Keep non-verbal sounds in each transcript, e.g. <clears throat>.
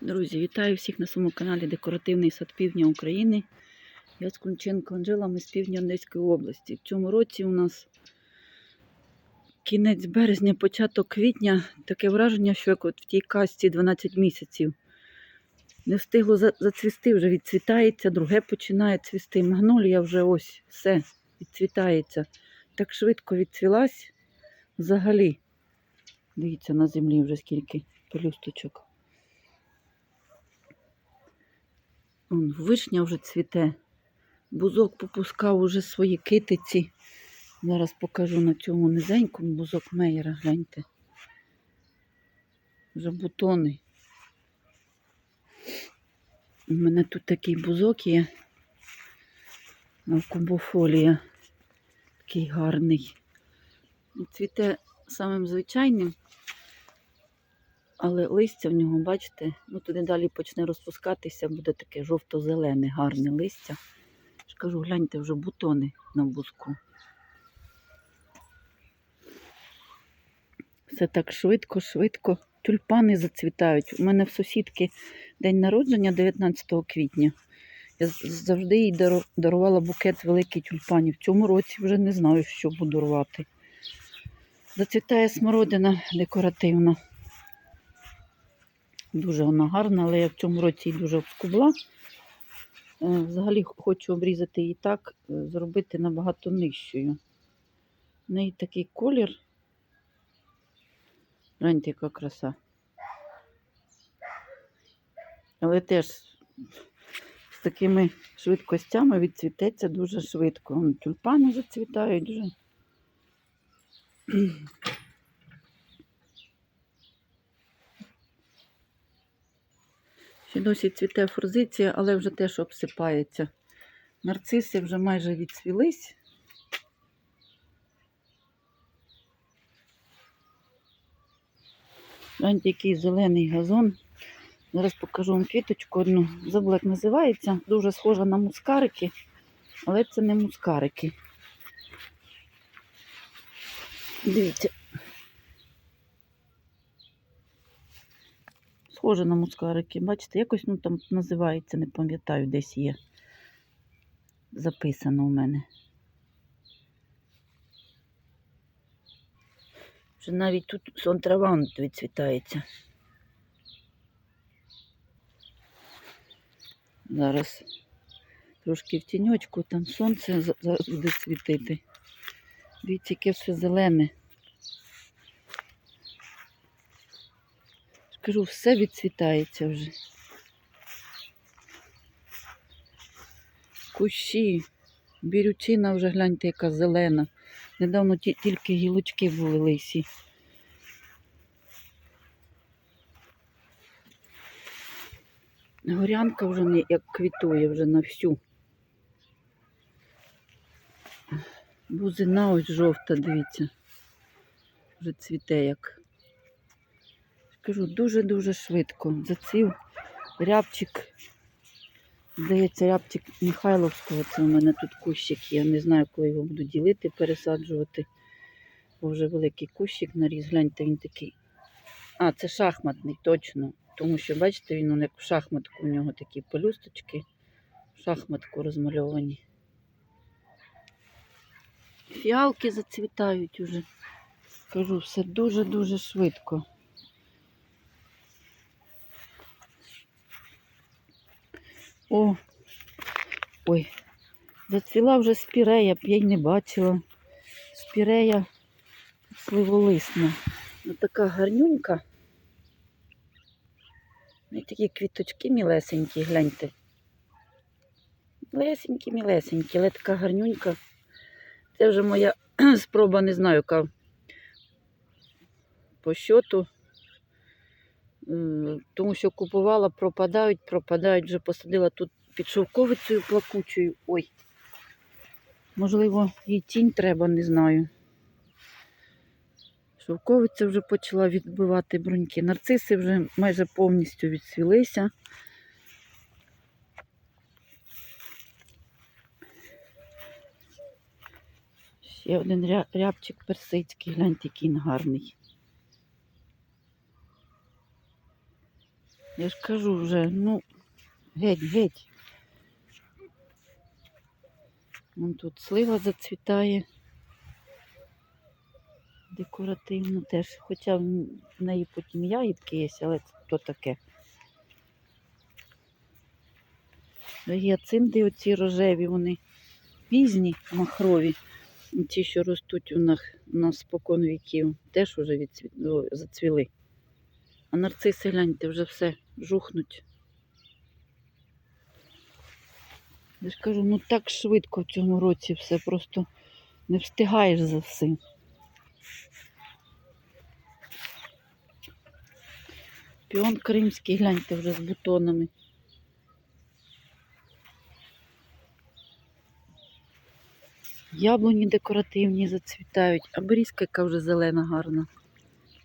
Друзі, вітаю всіх на своєму каналі Декоративний сад Півдня України. Я Скунченко Анжела, ми з півдня Одеської області. В цьому році у нас кінець березня, початок квітня. Таке враження, що як от в тій касті 12 місяців. Не встигло за- зацвісти, вже відцвітається, друге починає цвісти. Магнолія вже ось все відцвітається. Так швидко відцвілась взагалі. Дивіться, на землі вже скільки пелюсточок. Вон, вишня вже цвіте. Бузок попускав уже свої китиці. Зараз покажу на цьому низенькому бузок меєра, гляньте. Вже бутони. У мене тут такий бузок є. Кубофолія. Такий гарний. Цвіте самим звичайним, але листя в нього, бачите, ну туди далі почне розпускатися, буде таке жовто-зелене, гарне листя. ж кажу, гляньте вже бутони на бузку. Все так швидко, швидко. Тюльпани зацвітають. У мене в сусідки день народження 19 квітня. Я завжди їй дарувала букет великий тюльпанів. В цьому році вже не знаю, що буду рвати. Зацвітає смородина декоративна. Дуже вона гарна, але я в цьому році її дуже обскубла. Е, Взагалі хочу обрізати її так, е, зробити набагато нижчою. В неї такий колір. Гляньте, яка краса. Але теж з такими швидкостями відцвітеться дуже швидко. Тюльпани зацвітають вже. Ще досі цвіте форзиція, але вже теж обсипається. Нарциси вже майже відцвілись. Гляньте, який зелений газон. Зараз покажу вам квіточку одну. Забула, як називається. Дуже схожа на мускарики, але це не мускарики. Дивіться. Схоже на мускарики. Бачите, якось ну, там називається, не пам'ятаю, десь є. Записано у мене. Вже навіть тут сон трава відцвітається. Зараз трошки в тіньочку, там сонце за- зараз буде світити. Дивіться, яке все зелене. Кажу, все відцвітається вже. Кущі, бірючина вже гляньте, яка зелена. Недавно тільки гілочки були лисі. Горянка вже не як квітує вже на всю. Бузина ось жовта, дивіться. Вже цвіте як. Кажу, дуже-дуже швидко. Зацвів рябчик. Здається, рябчик Михайловського. Це у мене тут кущик. Я не знаю, коли його буду ділити, пересаджувати. Бо вже великий кущик наріз. Гляньте, він такий. А, це шахматний, точно. Тому що, бачите, він он як в шахматку, у нього такі пелюсточки, в шахматку розмальовані. Фіалки зацвітають уже. Кажу, все дуже-дуже швидко. О, ой, зацвіла вже спірея, я й не бачила. Спірея сливолисна. Ось така гарнюнька. І такі квіточки мілесенькі, гляньте. Мілесенькі, мілесенькі, але така гарнюнька. Це вже моя <clears throat> спроба, не знаю, яка по щоту. Тому що купувала, пропадають, пропадають. Вже посадила тут під шовковицею плакучою. Ой. Можливо, їй тінь треба, не знаю. Шовковиця вже почала відбивати бруньки. Нарциси вже майже повністю відсвілися. Ще один рябчик персидський, гляньте, який він гарний. Я ж кажу вже, ну, геть, геть. Вон тут слива зацвітає. Декоративно теж. Хоча в неї потім ягідки є, але це то таке. Ну, Гіацинти оці рожеві, вони пізні, махрові. Ті, що ростуть у нас, у нас спокон віків, теж вже відцві... зацвіли. А нарциси, гляньте, вже все жухнуть. Я ж кажу, ну так швидко в цьому році все, просто не встигаєш за всім. Піон кримський, гляньте вже з бутонами. Яблуні декоративні зацвітають, а берізка, яка вже зелена, гарна.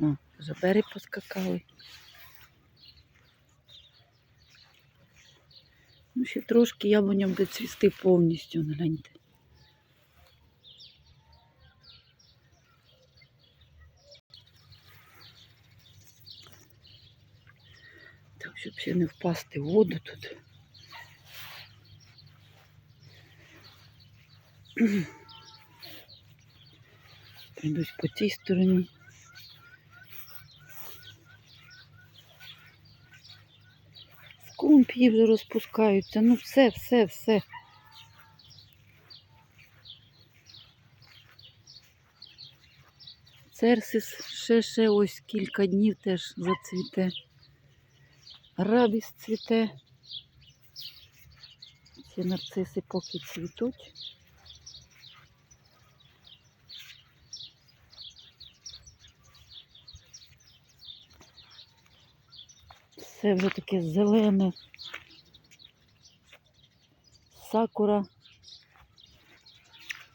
О, жабери поскакали. Ну, ще трошки яблуням буде цвісти повністю, гляньте. Так, щоб ще не впасти в воду тут. Прийдусь по цій стороні. Скумпії вже розпускаються. Ну все, все, все. Церсис ще ще ось кілька днів теж зацвіте. Рабіс цвіте. Ці нарциси поки цвітуть. Все вже таке зелене. Сакура.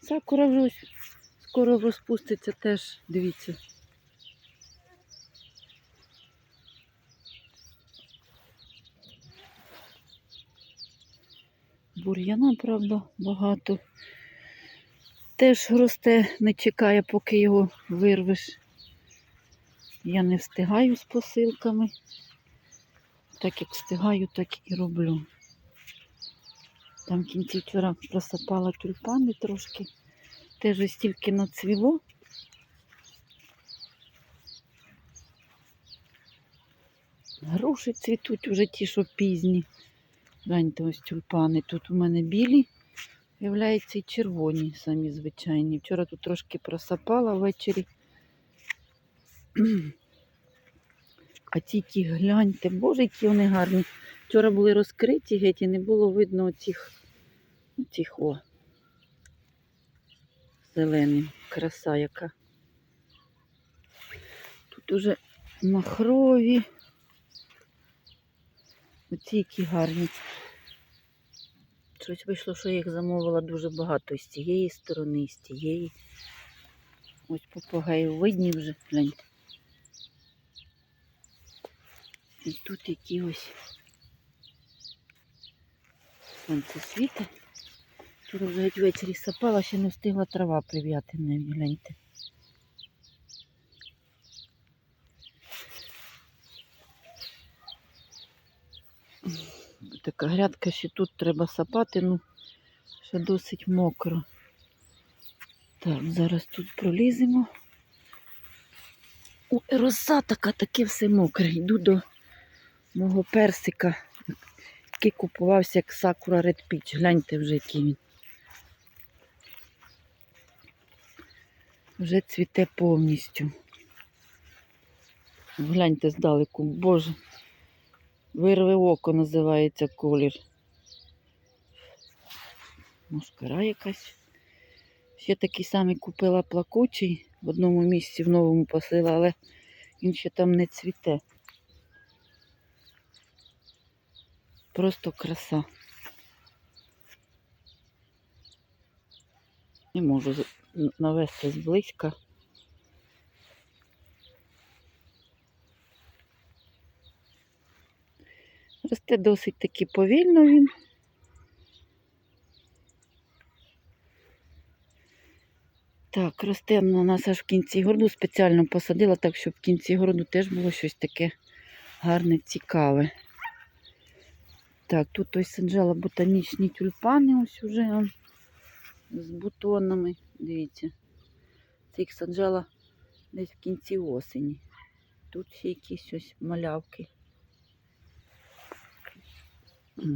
Сакура вже скоро розпуститься теж, дивіться. Бур'яна, правда, багато. Теж росте, не чекає, поки його вирвеш. Я не встигаю з посилками. Так як встигаю, так і роблю. Там в кінці вчора просапала тюльпани трошки. Теж ось тільки нацвіло. Груші цвітуть уже ті, що пізні. Гляньте, ось тюльпани. Тут у мене білі, виявляється, і червоні, самі звичайні. Вчора тут трошки просапала ввечері. А ті ті гляньте, боже, які вони гарні. Вчора були розкриті геть і не було видно оцих, оцих о. Зеленим. Краса яка. Тут уже махрові. Оці які гарні. Щось вийшло, що я їх замовила дуже багато з цієї сторони, з тієї. Ось попугаї видні вже, гляньте. І тут які ось сонце світить. Вчора вже геть ввечері сапала, ще не встигла трава прив'яти навіть, гляньте. Така грядка ще тут треба сапати, ну ще досить мокро. Так, зараз тут проліземо. О, роса така, таке все мокре. Йду до мого персика, який купувався як Сакура Red Peach. Гляньте вже, який він. Вже цвіте повністю. Гляньте здалеку, боже. Вирве око називається колір. Мошкара якась. Ще такий самий купила плакучий в одному місці в новому посила, але він ще там не цвіте. Просто краса. Не можу навести зблизька. Росте досить таки повільно він. Так, росте на нас аж в кінці городу. Спеціально посадила так, щоб в кінці городу теж було щось таке гарне, цікаве. Так, тут ось Санджела ботанічні тюльпани ось уже з бутонами. Дивіться. Це їх Санджела десь в кінці осені. Тут ще якісь ось малявки.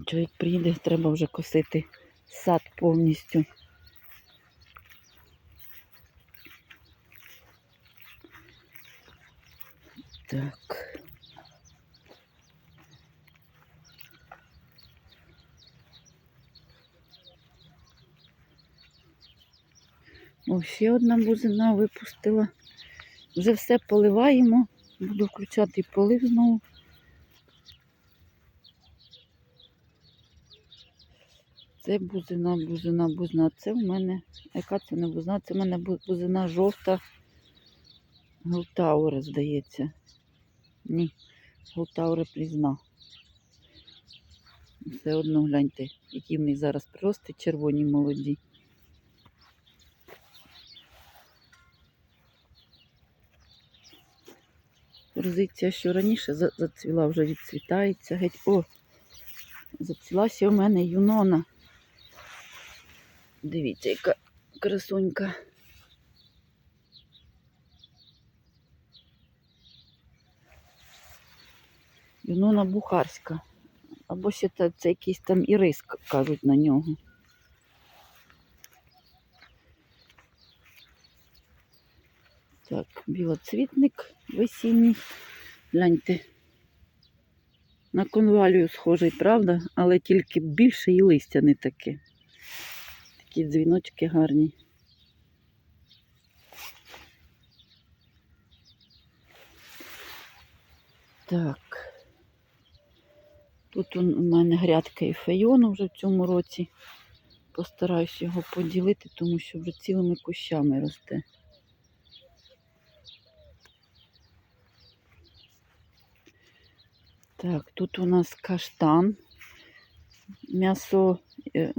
Чоловік приїде, треба вже косити сад повністю. Так. О, ще одна бузина випустила. Вже все поливаємо. Буду включати полив знову. Це бузина, бузина, бузина. Це в мене. Яка це не бузина? Це в мене бузина жовта. Гултаура, здається. Ні, Гултаура плізна. Все одно гляньте, які в них зараз прирости червоні молоді. Розиця, що раніше зацвіла, вже відцвітається. Геть. О, зацвілася у мене юнона. Дивіться, яка красунька. Юнона бухарська. Або ще це, це якийсь там ірис кажуть на нього. Так, білоцвітник весінній. Гляньте. На конвалію схожий, правда? Але тільки більше і листя не таке. Такі дзвіночки гарні. Так. Тут у мене грядка і фейону вже в цьому році. Постараюсь його поділити, тому що вже цілими кущами росте. Так, тут у нас каштан. М'ясо, е,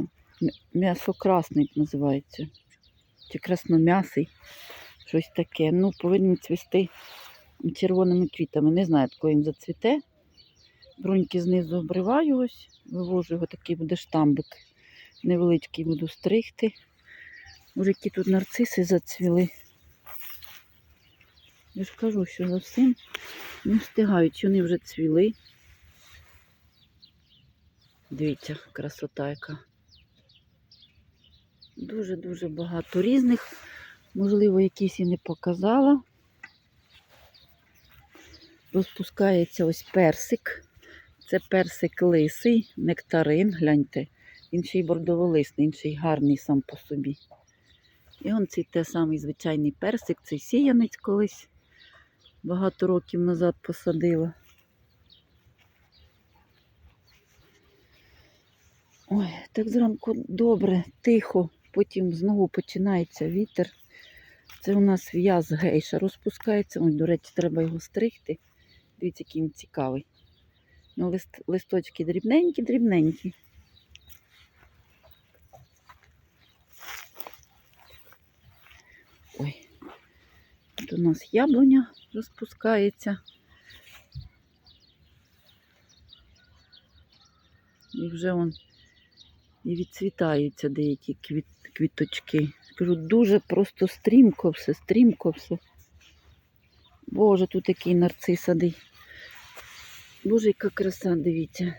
м'ясо красний називається. Чи красном'ясий. Щось таке. Ну, повинен цвісти червоними квітами. Не знаю, коли він зацвіте. Бруньки знизу обриваю ось, вивожу його, такий буде штамбик. Невеличкий буду стригти. Може, які тут нарциси зацвіли. Я ж кажу, що за всім не встигають, вони вже цвіли. Дивіться, красота яка. Дуже-дуже багато різних. Можливо, якісь і не показала. Розпускається ось персик. Це персик лисий, нектарин, гляньте. Він ще й бордоволисний, він ще й гарний сам по собі. І он цей те самий звичайний персик, цей сіянець колись багато років назад посадила. Ой, так зранку добре, тихо, потім знову починається вітер. Це у нас в'яз гейша розпускається. Ой, до речі, треба його стригти. Дивіться, який він цікавий. Ну, лист, листочки дрібненькі, тут у нас яблуня розпускається. І вже он і відцвітаються деякі квіт, квіточки. Кажу, дуже просто стрімко все, стрімко все. Боже, тут такий нарцисадий. Боже, яка краса, дивіться.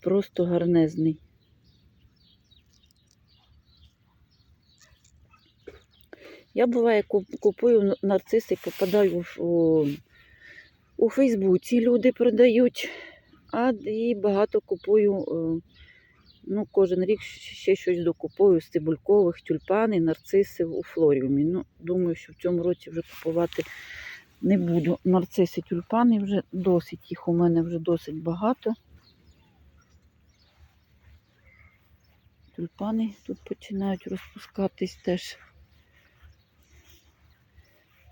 Просто гарнезний. Я буває купую нарциси, попадаю у, у Фейсбуці, люди продають, а і багато купую, е, ну, кожен рік ще щось докупую з цибулькових, тюльпани, нарциси у флоріумі. Ну, думаю, що в цьому році вже купувати не буду. Нарциси, тюльпани вже досить, їх у мене вже досить багато. Тюльпани тут починають розпускатись теж.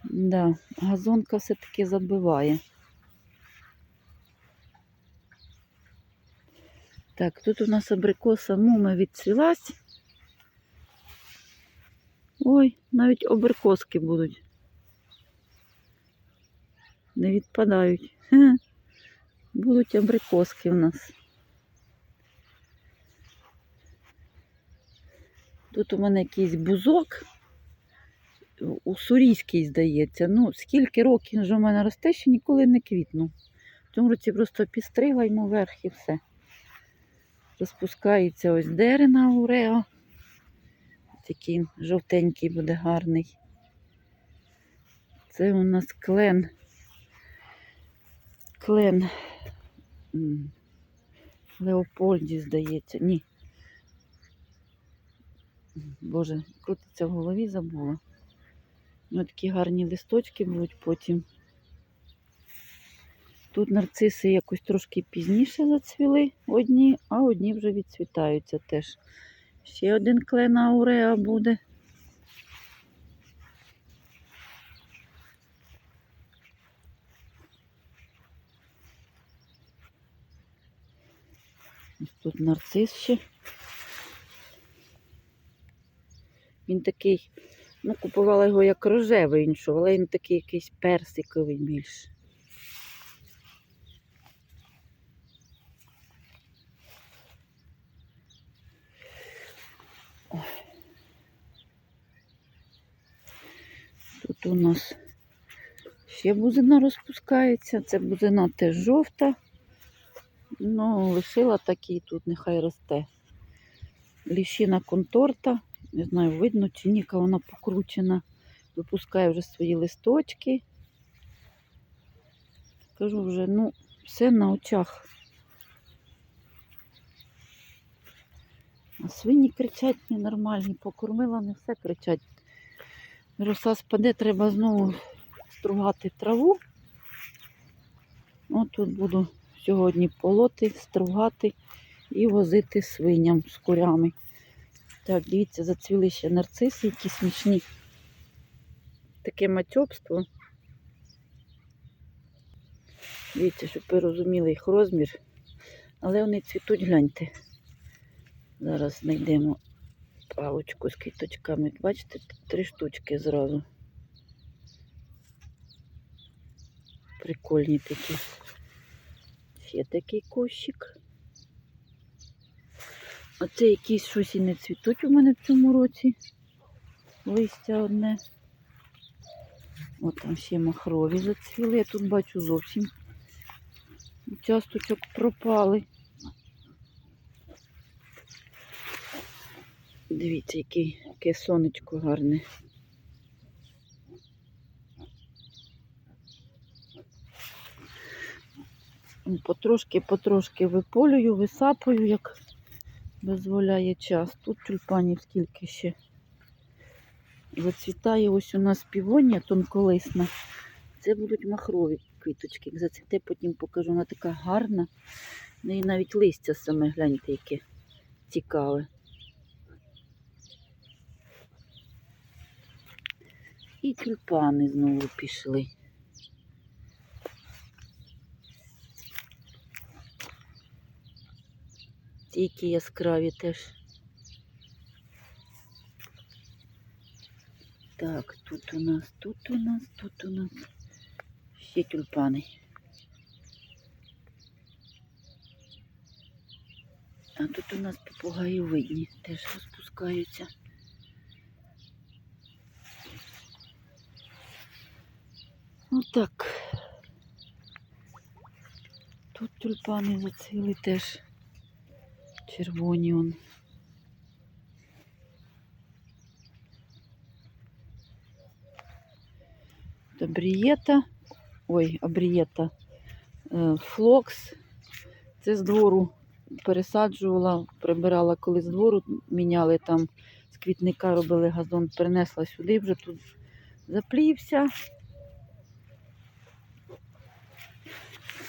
Да, газонка все-таки забиває. Так, тут у нас абрикоса мума відцвілась. Ой, навіть абрикоски будуть. не відпадають. Хе. Будуть абрикоски в нас. Тут у мене якийсь бузок. Сурійський, здається. Ну, скільки років вже у мене росте, ще ніколи не квітнув. В цьому році просто підстригла йому вверх і все. Розпускається ось дерена урео. Такий жовтенький буде гарний. Це у нас клен. Клен Леопольді, здається. Ні. Боже, крутиться в голові, забула. Ну, такі гарні листочки будуть потім. Тут нарциси якось трошки пізніше зацвіли одні, а одні вже відцвітаються теж. Ще один клен ауреа буде. Ось тут нарцис ще. Він такий, ну, купувала його як рожевий іншого, але він такий якийсь персиковий більш. Тут у нас ще бузина розпускається. Це бузина теж жовта. Ну, лишила такий тут, нехай росте. Ліщина конторта. Не знаю, видно чи ні, яка вона покручена. Випускає вже свої листочки. Кажу вже, ну, все на очах. А свині кричать ненормальні, покормила, не все кричать. Роса спаде, треба знову стругати траву. От тут буду сьогодні полоти, стругати і возити свиням з курями. Так, дивіться, зацвіли ще нарциси, які смішні. Таке матьобство. Дивіться, щоб ви розуміли їх розмір. Але вони цвітуть, гляньте. Зараз знайдемо палочку з квіточками. Бачите, три штучки зразу. Прикольні такі. Ще такий кущик. Оце якісь щось і не цвітуть у мене в цьому році. Листя одне. От там ще махрові зацвіли. Я тут бачу зовсім часточок пропали. Дивіться, який, яке сонечко гарне. Потрошки, потрошки виполюю, висапую, як дозволяє час. Тут тюльпанів скільки ще зацвітає. Ось у нас півонія тонколисна. Це будуть махрові квіточки. Як зацвіте, потім покажу. Вона така гарна. В неї навіть листя саме гляньте, яке цікаве. І тюльпани знову пішли. Тільки яскраві теж. Так, тут у нас, тут у нас, тут у нас ще тюльпани. А тут у нас попугаї видні, теж розпускаються. Отак. Тут тюльпани зацвіли теж червоні он. Ой, абрієта, е, флокс. Це з двору пересаджувала, прибирала коли з двору, міняли там з квітника, робили газон, перенесла сюди, вже тут заплівся.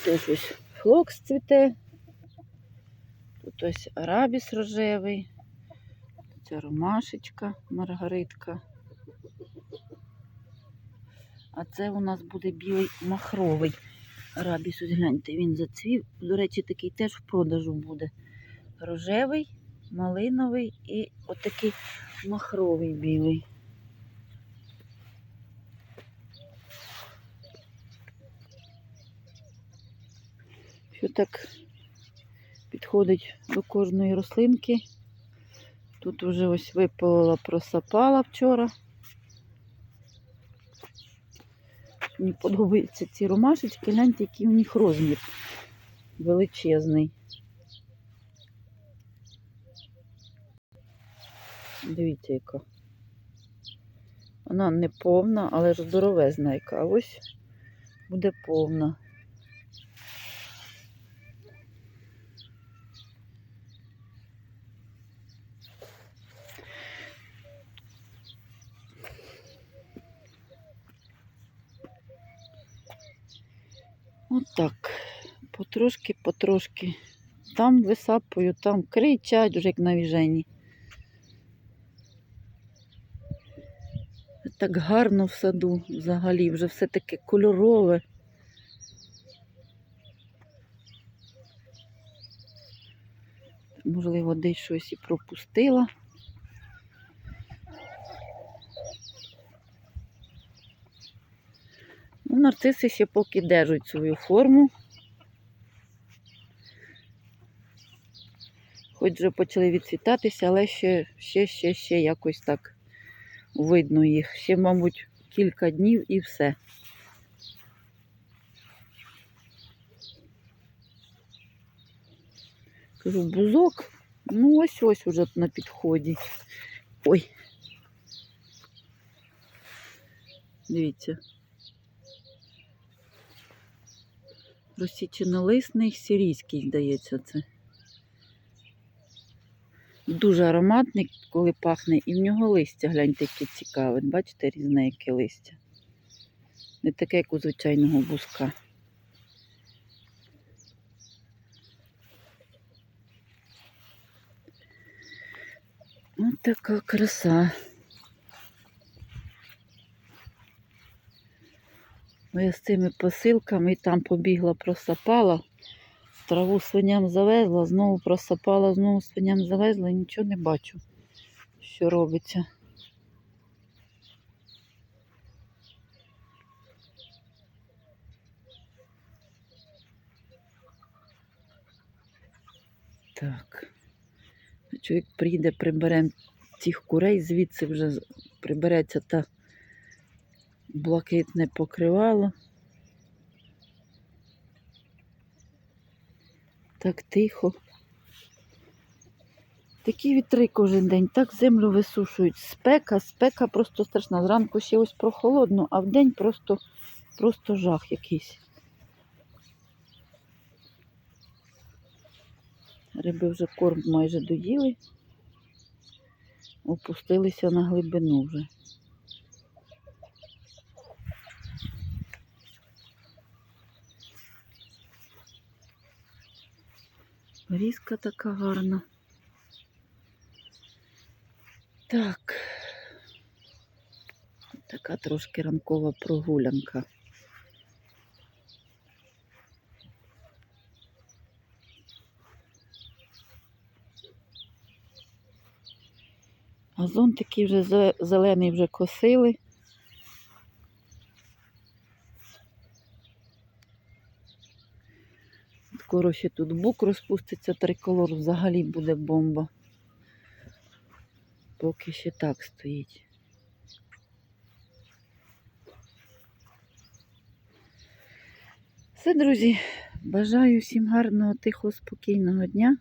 Теж ось флокс цвіте. Тут ось арабіс рожевий. Це ромашечка, маргаритка. А це у нас буде білий махровий арабіс. Ось гляньте, він зацвів. До речі, такий теж в продажу буде. Рожевий, малиновий і отакий махровий білий. що так підходить до кожної рослинки. Тут вже ось випалила, просапала вчора. Мені подобаються ці ромашечки, гляньте, який у них розмір величезний. Дивіться, яка. Вона не повна, але ж здоровезна яка. Ось буде повна. Потрошки, потрошки. Там висапую, там кричать вже як навіжені. Так гарно в саду взагалі, вже все таке кольорове. Можливо, десь щось і пропустила. Ну, нарциси ще поки держать свою форму. Хоч вже почали відцвітатися, але ще, ще, ще, ще якось так видно їх. Ще, мабуть, кілька днів і все. Кажу, бузок, ну ось ось уже на підході. Ой. Дивіться. Розсіченолисний сирійський, здається, це. Дуже ароматний, коли пахне, і в нього листя, гляньте, яке цікаве. Бачите, різне яке листя. Не таке, як у звичайного бузка. Ось така краса. Я з цими посилками і там побігла, просапала, траву свиням завезла, знову просапала, знову свиням завезла і нічого не бачу, що робиться. Так. Чоловік приїде, приберемо цих курей, звідси вже прибереться та блакитне покривало. Так тихо. Такі вітри кожен день, так землю висушують. Спека, спека просто страшна. Зранку ще ось прохолодно, а вдень просто, просто жах якийсь. Риби вже корм майже доїли, опустилися на глибину вже. Різка така гарна. Так. Така трошки ранкова прогулянка. Газон такий вже зе- зелений вже косили. Скоро ще тут бук розпуститься, триколор взагалі буде бомба. Поки ще так стоїть. Все, друзі, бажаю всім гарного, тихого, спокійного дня.